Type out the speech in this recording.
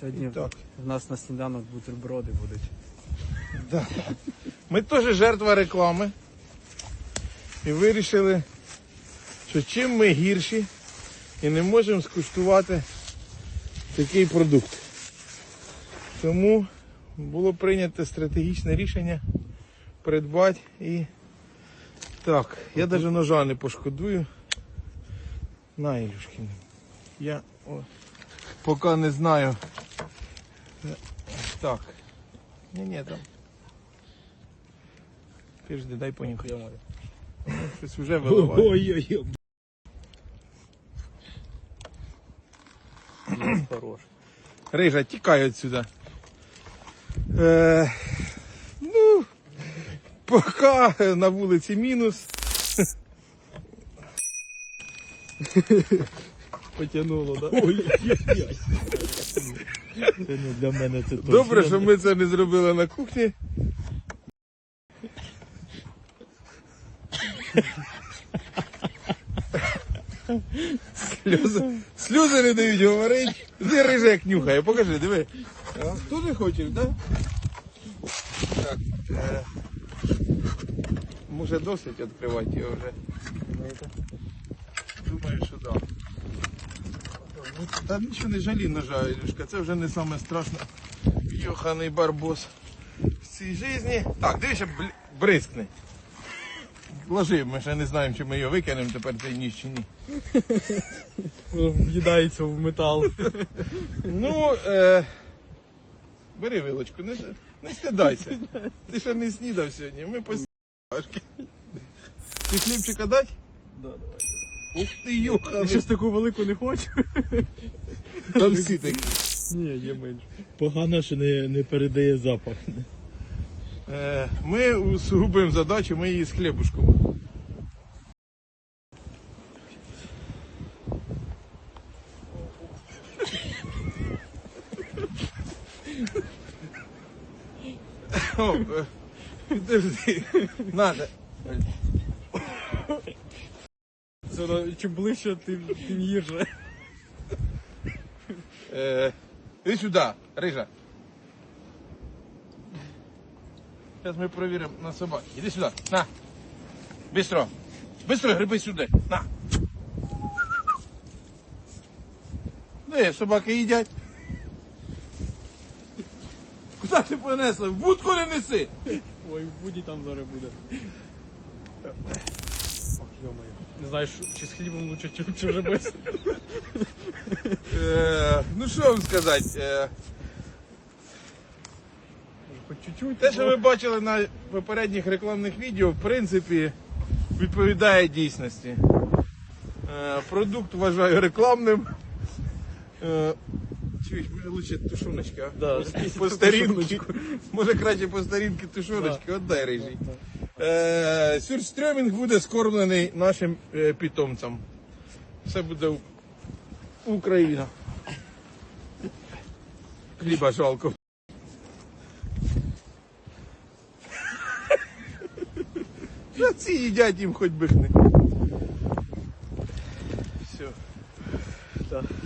Сьогодні Так. в нас на сніданок бутерброди будуть. Да. Ми теж жертва реклами. І вирішили, що чим ми гірші і не можемо скуштувати такий продукт. Тому було прийнято стратегічне рішення придбати і. Так, я навіть ножа не пошкодую. На, Ілюшкін. Я о, поки не знаю. Так. Ні-ні, там. Піжди, дай понюхати. Щось вже виливає. Ой-ой-ой. Хорош. Рижа, тікай отсюда. Е, ну, поки на вулиці мінус. Потянуло, так? Ой-ой-ой. Це ну, для мене це точно. Добре, що ми це не зробили на кухні. Сльози, сльози не дають говорити. Де рижа як нюхає, покажи, диви. А, Теж хочеш, так? Так. Е, може досить відкривати його вже. Думаю, що так. Ну, Та нічого не жалі ножа, Ілюшка, це вже не саме страшне. Йоханий барбос в цій житті. Так, дивися, бризкни. Ложи, ми ще не знаємо, чи ми його викинемо тепер цей ніж чи ні. В'їдається в метал. Ну, е, бери вилочку, не, не стидайся. Ти ще не снідав сьогодні, ми посідашки. Ти хлібчика дать? Да, давай. Ух ти, йоханий. Щось таку велику не хочу. Там всі такі. Ні, є менше. Погано, що не, не передає запах. Е, Ми усугубимо задачу, ми її з хлібушком. О, е, Підожди. Надо. Це чим ближче, тим, тим гірше. Е, Іди сюди, рижа. Зараз ми перевіримо на собак. Іди сюди. На. Бистро. Бистро гриби сюди. На. Де собаки їдять? Куди ти понесла? В будку не неси. Ой, в буді там зараз буде. Йомаю. Не знаю, чи з хлібом лучше, чи, вже без. Е, ну що вам сказати? Е, Хоч чуть-чуть. Те, що ви бачили на попередніх рекламних відео, в принципі, відповідає дійсності. Е, Продукт вважаю рекламним. Чуєш, може лучше тушоночки, а? Да. По старінки. Може краще по старінки тушоночки, отдай рижий. Е, Сюрстрьомінг буде скормлений нашим е, питомцям. Все буде Україна. Хліба жалко. Ці їдять їм хоч би хни. Все.